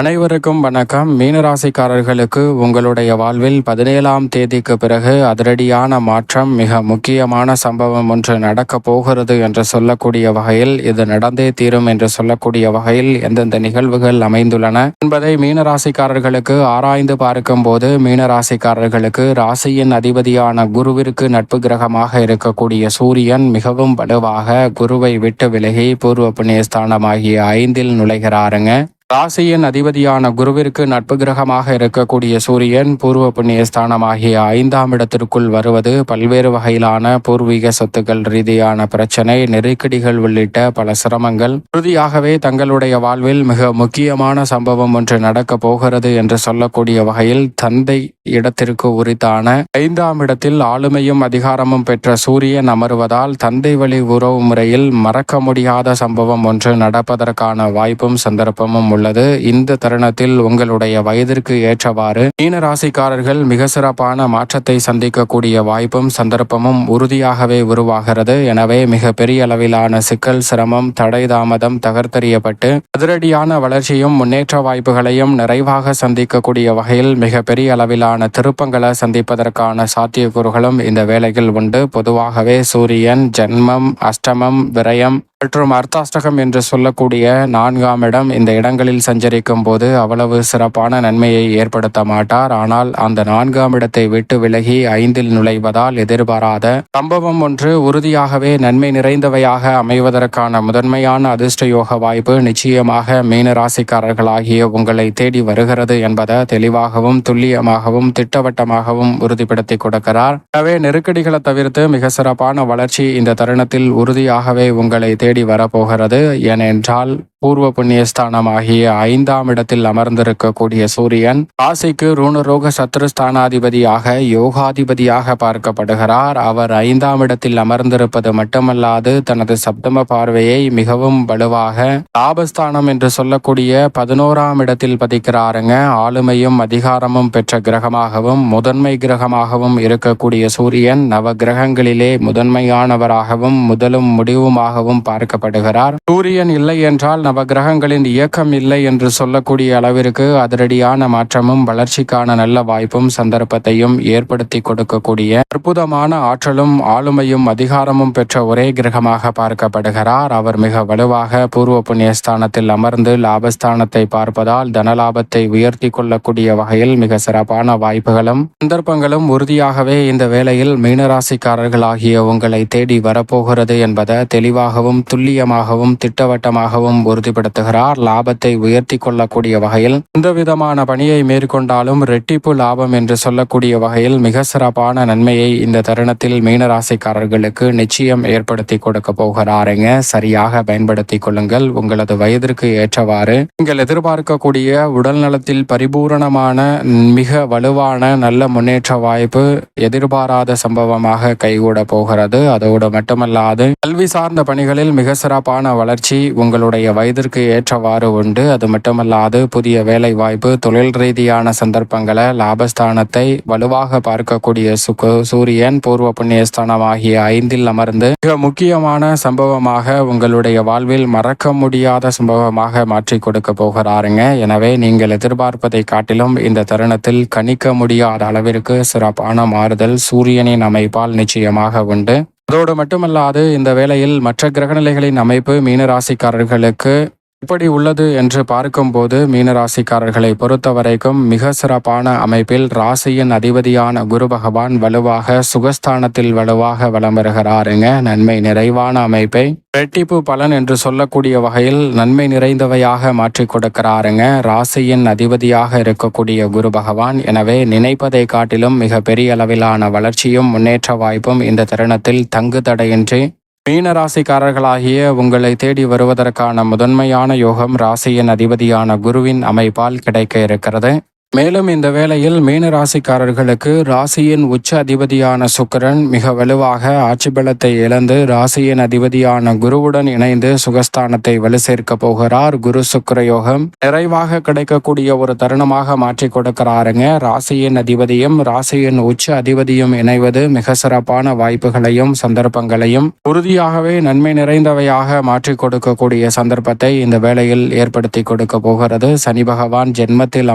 அனைவருக்கும் வணக்கம். மீனராசிக்காரர்களுக்கு உங்களுடைய வாழ்வில் பதினேழாம் தேதிக்கு பிறகு அதிரடியான மாற்றம் மிக முக்கியமான சம்பவம் ஒன்று நடக்கப் போகிறது என்று சொல்லக்கூடிய வகையில் இது நடந்தே தீரும் என்று சொல்லக்கூடிய வகையில் எந்தெந்த நிகழ்வுகள் அமைந்துள்ளன என்பதை மீனராசிக்காரர்களுக்கு ஆராய்ந்து பார்க்கும்போது மீனராசிக்காரர்களுக்கு ராசியின் அதிபதியான குருவிற்கு நட்பு கிரகமாக இருக்கக்கூடிய சூரியன் மிகவும் வலுவாக குருவை விட்டு விலகி பூர்வ புண்ணியஸ்தானமாகிய ஐந்தில் நுழைகிறாருங்க. ராசியின் அதிபதியான குருவிற்கு நட்பு கிரகமாக இருக்கக்கூடிய சூரியன் பூர்வ புண்ணிய ஸ்தானமாகிய ஐந்தாம் இடத்திற்குள் வருவது பல்வேறு வகையிலான பூர்வீக சொத்துக்கள் ரீதியான பிரச்சனை நெருக்கடிகள் உள்ளிட்ட பல சிரமங்கள். உறுதியாகவே தங்களுடைய வாழ்வில் மிக முக்கியமான சம்பவம் ஒன்று நடக்கப் போகிறது என்று சொல்லக்கூடிய வகையில் தந்தை இடத்திற்கு உரித்தான ஐந்தாம் இடத்தில் ஆளுமையும் அதிகாரமும் பெற்ற சூரியன் அமர்வதால் தந்தை வழி உறவு முறையில் மறக்க முடியாத சம்பவம் ஒன்று நடப்பதற்கான வாய்ப்பும் சந்தர்ப்பமும் உள்ளது. இந்த தருணத்தில் உங்களுடைய வயதிற்கு ஏற்றவாறு மீன ராசிக்காரர்கள் மிக சிறப்பான மாற்றத்தை சந்திக்கக்கூடிய வாய்ப்பும் சந்தர்ப்பமும் உறுதியாகவே உருவாகிறது. எனவே மிக பெரிய அளவிலான சிக்கல் சிரமம் தடை தாமதம் தகர்த்தறியப்பட்டு அதிரடியான வளர்ச்சியும் முன்னேற்ற வாய்ப்புகளையும் நிறைவாக சந்திக்கக்கூடிய வகையில் மிக பெரிய அளவிலான திருப்பங்களை சந்திப்பதற்கான சாத்தியக்கூறுகளும் இந்த வேளையில் உண்டு. பொதுவாகவே சூரியன் ஜென்மம் அஷ்டமம் விரயம் மற்றும் அர்த்தாஷ்டகம் என்று சொல்லக்கூடிய நான்காம் இடம் இந்த இடங்களில் சஞ்சரிக்கும் போது அவ்வளவு சிறப்பான நன்மையை ஏற்படுத்த மாட்டார். ஆனால் அந்த நான்காம் இடத்தை விட்டு விலகி ஐந்தில் நுழைவதால் எதிர்பாராத சம்பவம் ஒன்று உறுதியாகவே நன்மை நிறைந்தவையாக அமைவதற்கான முதன்மையான அதிர்ஷ்ட யோக வாய்ப்பு நிச்சயமாக மீனராசிக்காரர்களாகிய உங்களை தேடி வருகிறது என்பதை தெளிவாகவும் துல்லியமாகவும் திட்டவட்டமாகவும் உறுதிப்படுத்தி கொடுக்கிறார். எனவே நெருக்கடிகளை தவிர்த்து மிக சிறப்பான வளர்ச்சி இந்த தருணத்தில் உறுதியாகவே உங்களை தேடி வரப்போகிறது. ஏனென்றால் பூர்வ புண்ணிய ஸ்தானமாகிய ஐந்தாம் இடத்தில் அமர்ந்திருக்கக்கூடிய சூரியன் ராசிக்கு ரூணரோக சத்ருஸ்தானாதிபதியாக யோகாதிபதியாக பார்க்கப்படுகிறார். அவர் ஐந்தாம் இடத்தில் அமர்ந்திருப்பது மட்டுமல்லாது தனது சப்தம பார்வையை மிகவும் வலுவாக லாபஸ்தானம் என்று சொல்லக்கூடிய பதினோராம் இடத்தில் பதிக்கிறாருங்க. ஆளுமையும் அதிகாரமும் பெற்ற கிரகமாகவும் முதன்மை கிரகமாகவும் இருக்கக்கூடிய சூரியன் நவ கிரகங்களிலே முதன்மையானவராகவும் முதலும் முடிவுமாகவும் பார்க்கப்படுகிறார். சூரியன் இல்லை என்றால் நவகிரகங்களின் இயக்கம் இல்லை என்று சொல்லக்கூடிய அளவிற்கு அதிரடியான மாற்றமும் வளர்ச்சிக்கான நல்ல வாய்ப்பும் சந்தர்ப்பத்தையும் ஏற்படுத்தி கொடுக்கக்கூடிய அற்புதமான ஆற்றலும் ஆளுமையும் அதிகாரமும் பெற்ற ஒரே கிரகமாக பார்க்கப்படுகிறார். அவர் மிக வலுவாக பூர்வ புண்ணியஸ்தானத்தில் அமர்ந்து லாபஸ்தானத்தை பார்ப்பதால் தனலாபத்தை உயர்த்தி கொள்ளக்கூடிய வகையில் மிக சிறப்பான வாய்ப்புகளும் சந்தர்ப்பங்களும் உறுதியாகவே இந்த வேளையில் மீனராசிக்காரர்களாகிய உங்களை தேடி வரப்போகிறது என்பதை தெளிவாகவும் துல்லியமாகவும் திட்டவட்டமாகவும் உறுதிப்படுத்துகிறார். லாபத்தை உயர்த்தி கொள்ளக்கூடிய வகையில் எந்த விதமான பணியை மேற்கொண்டாலும் ரெட்டிப்பு லாபம் என்று சொல்லக்கூடிய வகையில் மிக சிறப்பான நன்மையை இந்த தருணத்தில் மீனராசிக்காரர்களுக்கு நிச்சயம் ஏற்படுத்தி கொடுக்க போகிறாருங்க. சரியாக பயன்படுத்திக் கொள்ளுங்கள். உங்களது வயதிற்கு ஏற்றவாறு நீங்கள் எதிர்பார்க்கக்கூடிய உடல் நலத்தில் பரிபூரணமான மிக வலுவான நல்ல முன்னேற்ற வாய்ப்பு எதிர்பாராத சம்பவமாக கைகூட போகிறது. அதோடு மட்டுமல்லாது கல்வி சார்ந்த பணிகளில் மிக சிறப்பான வளர்ச்சி உங்களுடைய வயதிற்கு ஏற்றவாறு உண்டு. அது மட்டுமல்லாது புதிய வேலை வாய்ப்பு தொழில் ரீதியான சந்தர்ப்பங்களை லாபஸ்தானத்தை வலுவாக பார்க்கக்கூடிய சுகு சூரியன் பூர்வ புண்ணியஸ்தானம் ஆகிய ஐந்தில் அமர்ந்து மிக முக்கியமான சம்பவமாக உங்களுடைய வாழ்வில் மறக்க முடியாத சம்பவமாக மாற்றி கொடுக்க போகிறாருங்க. எனவே நீங்கள் எதிர்பார்ப்பதை காட்டிலும் இந்த தருணத்தில் கணிக்க முடியாத அளவிற்கு சிறப்பான மாறுதல் சூரியனின் அமைப்பால் நிச்சயமாக உண்டு. அதோடு மட்டுமல்லாது இந்த வேளையில் மற்ற கிரகநிலைகளின் அமைப்பு மீனராசிக்காரர்களுக்கு எப்படி உள்ளது என்று பார்க்கும்போது மீனராசிக்காரர்களை பொறுத்த வரைக்கும் மிக சிறப்பான அமைப்பில் ராசியின் அதிபதியான குரு பகவான் வலுவாக சுகஸ்தானத்தில் வலுவாக வலம் வருகிறாருங்க நன்மை நிறைவான அமைப்பை ரெட்டிப்பு பலன் என்று சொல்லக்கூடிய வகையில் நன்மை நிறைந்தவையாக மாற்றி கொடுக்கிறாருங்க ராசியின் அதிபதியாக இருக்கக்கூடிய குரு பகவான் எனவே நினைப்பதை காட்டிலும் மிக பெரிய அளவிலான வளர்ச்சியும் முன்னேற்ற வாய்ப்பும் இந்த தருணத்தில் தங்கு தடையின்றி மீன ராசிக்காரர்களாகிய உங்களை தேடி வருவதற்கான முதன்மையான யோகம் ராசியின் அதிபதியான குருவின் அமைப்பால் கிடைக்க இருக்கிறது. மேலும் இந்த வேளையில் மீன ராசிக்காரர்களுக்கு ராசியின் உச்ச அதிபதியான சுக்கிரன் மிக வலுவாக ஆட்சி பலத்தை இழந்து ராசியின் அதிபதியான குருவுடன் இணைந்து சுகஸ்தானத்தை வலு சேர்க்க போகிறார். குரு சுக்கர யோகம் நிறைவாக கிடைக்கக்கூடிய ஒரு தருணமாக மாற்றி கொடுக்கிறாருங்க. ராசியின் அதிபதியும் ராசியின் உச்ச அதிபதியும் இணைவது மிக சிறப்பான வாய்ப்புகளையும் சந்தர்ப்பங்களையும் உறுதியாகவே நன்மை நிறைந்தவையாக மாற்றி கொடுக்கக்கூடிய சந்தர்ப்பத்தை இந்த வேளையில் ஏற்படுத்தி கொடுக்க போகிறது. சனி பகவான் ஜென்மத்தில்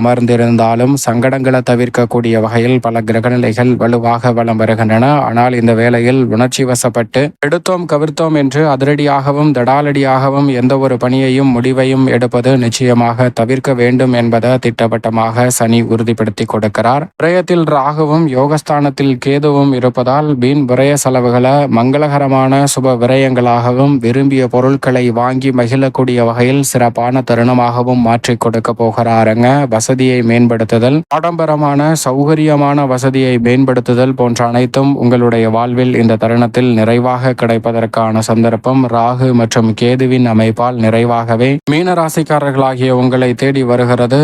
இருந்தாலும் சங்கடங்களை தவிர்க்கக்கூடிய வகையில் பல கிரகநிலைகள் வலுவாக வலம் வருகின்றன. ஆனால் இந்த வேளையில் உணர்ச்சி வசப்பட்டு எடுத்தோம் கவிர்த்தோம் என்று அதிரடியாகவும் தடாலடியாகவும் எந்த ஒரு பணியையும் முடிவையும் எடுப்பது நிச்சயமாக தவிர்க்க வேண்டும் என்பதை திட்டவட்டமாக சனி உறுதிப்படுத்தி கொடுக்கிறார். விரயத்தில் ராகுவும் யோகஸ்தானத்தில் கேதுவும் இருப்பதால் வீண் விரய செலவுகளை மங்களகரமான சுப விரயங்களாகவும் விரும்பிய பொருட்களை வாங்கி மகிழக்கூடிய வகையில் சிறப்பான தருணமாகவும் மாற்றி கொடுக்க போகிறாருங்க. வசதியை மேம்படுத்துதல் ஆடம்பரமான சௌகரியமான வசதியை மேம்படுத்துதல் போன்ற அனைத்தும் உங்களுடைய வாழ்வில் இந்த தருணத்தில் நிறைவாக கிடைப்பதற்கான சந்தர்ப்பம். ராகு மற்றும் கேதுவின் அமைப்பால் நிறைவாகவே மீன ராசிக்காரர்களாகிய உங்களை தேடி வருகிறது.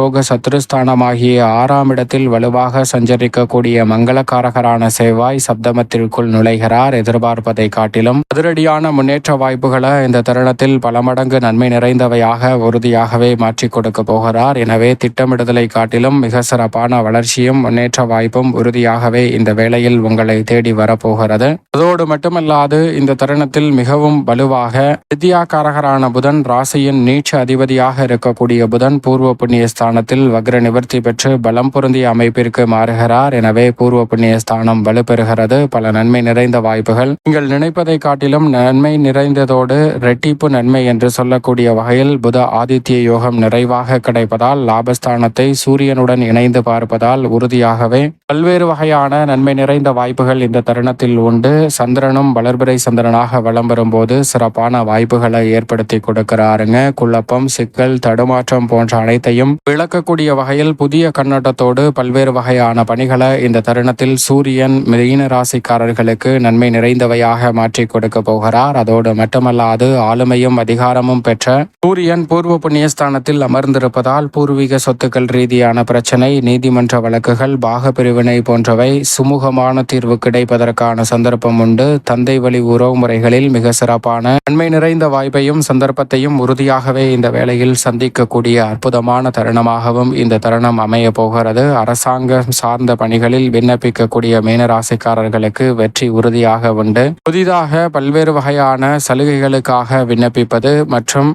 ரோக சத்ருஸ்தானமாகிய ஆறாம் இடத்தில் வலுவாக சஞ்சரிக்கக்கூடிய மங்களக்காரகரான செவ்வாய் சப்தமத்திற்குள் நுழைகிறார் எதிர்பார்ப்பதை காட்டிலும். அதிரடியான முன்னேற்ற வாய்ப்புகளை இந்த தருணத்தில் பல மடங்கு நன்மை நிறைந்தவையாக உறுதியாகவே மாற்றிக் கொடுக்க போகிறார். எனவே திட்டமிடுதலை காட்டிலும் மிக சிறப்பான வளர்ச்சியும் முன்னேற்ற வாய்ப்பும் உறுதியாகவே இந்த வேளையில் உங்களை தேடி வரப்போகிறது. அதோடு மட்டுமல்லாது இந்த தருணத்தில் மிகவும் வலுவாக வித்யாகாரகரான புதன் ராசியின் நீச்ச அதிபதியாக இருக்கக்கூடிய புதன் பூர்வ புண்ணிய ஸ்தானத்தில் வக்ர நிவர்த்தி பெற்று பலம் பொருந்திய அமைப்பிற்கு மாறுகிறார். எனவே பூர்வ புண்ணிய ஸ்தானம் வலுப்பெறுகிறது. பல நன்மை நிறைந்த வாய்ப்புகள். நீங்கள் நினைப்பதை காட்டிலும் நன்மை நிறைந்ததோடு ரெட்டிப்பு நன்மை என்று சொல்லக்கூடிய வகையில் புத ஆதித்ய யோகம் நிறைவாக கிடைப்பதால் ஸ்தானத்தை சூரியனுடன் இணைந்து பார்ப்பதால் உறுதியாகவே பல்வேறு வகையான நன்மை நிறைந்த வாய்ப்புகள் இந்த தருணத்தில் உண்டு. சந்திரனும் வளர்பிறை சந்திரனாக வளம் வரும்போது சிறப்பான வாய்ப்புகளை ஏற்படுத்தி கொடுக்கிறாருங்க. குழப்பம் சிக்கல் தடுமாற்றம் போன்ற அனைத்தையும் விளக்கக்கூடிய வகையில் புதிய கண்ணோட்டத்தோடு பல்வேறு வகையான பணிகளை இந்த தருணத்தில் சூரியன் மீன ராசிக்காரர்களுக்கு நன்மை நிறைந்தவையாக மாற்றி கொடுக்க போகிறார். அதோடு மட்டுமல்லாது ஆளுமையும் அதிகாரமும் பெற்ற சூரியன் பூர்வ புண்ணியஸ்தானத்தில் அமர்ந்திருப்பதால் பூர்வீக சொத்துக்கள் ரீதியான பிரச்சனை நீதிமன்ற வழக்குகள் பாக பிரிவினை போன்றவை சுமூகமான தீர்வு கிடைப்பதற்கான சந்தர்ப்பம் உண்டு. தந்தை வழி உறவு முறைகளில் மிக சிறப்பான நன்மை நிறைந்த வாய்ப்பையும் சந்தர்ப்பத்தையும் உறுதியாகவே இந்த வேளையில் சந்திக்கக்கூடிய அற்புதமான தருணமாகவும் இந்த தருணம் அமைய போகிறது. அரசாங்கம் சார்ந்த பணிகளில் விண்ணப்பிக்கக்கூடிய மீனராசிக்காரர்களுக்கு வெற்றி உறுதியாக உண்டு. புதிதாக பல்வேறு வகையான சலுகைகளுக்காக விண்ணப்பிப்பது மற்றும்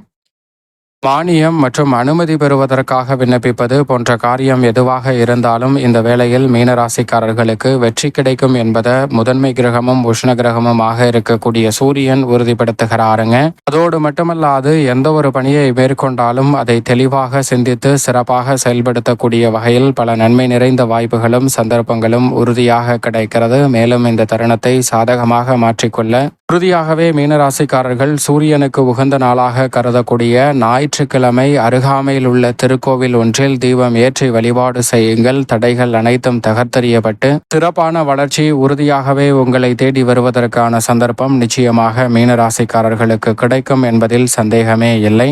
மானியம் மற்றும் அனுமதி பெறுவதற்காக விண்ணப்பிப்பது போன்ற காரியம் எதுவாக இருந்தாலும் இந்த வேளையில் மீனராசிக்காரர்களுக்கு வெற்றி கிடைக்கும் என்பதை முதன்மை கிரகமும் உஷ்ண கிரகமுமாக இருக்கக்கூடிய சூரியன் உறுதிப்படுத்துகிறாருங்க. அதோடு மட்டுமல்லாது எந்த ஒரு பணியை மேற்கொண்டாலும் அதை தெளிவாக சிந்தித்து சிறப்பாக செயல்படுத்தக்கூடிய வகையில் பல நன்மை நிறைந்த வாய்ப்புகளும் சந்தர்ப்பங்களும் உறுதியாக கிடைக்கிறது. மேலும் இந்த தருணத்தை சாதகமாக மாற்றிக்கொள்ள உறுதியாகவே மீனராசிக்காரர்கள் சூரியனுக்கு உகந்த நாளாக கருதக்கூடிய ஞாயிற்றுக்கிழமை அருகாமையில் உள்ள திருக்கோவில் ஒன்றில் தீபம் ஏற்றி வழிபாடு செய்யுங்கள். தடைகள் அனைத்தும் தகர்த்தறியப்பட்டு சிறப்பான வளர்ச்சி உறுதியாகவே உங்களை தேடி வருவதற்கான சந்தர்ப்பம் நிச்சயமாக மீனராசிக்காரர்களுக்கு கிடைக்கும் என்பதில் சந்தேகமே இல்லை.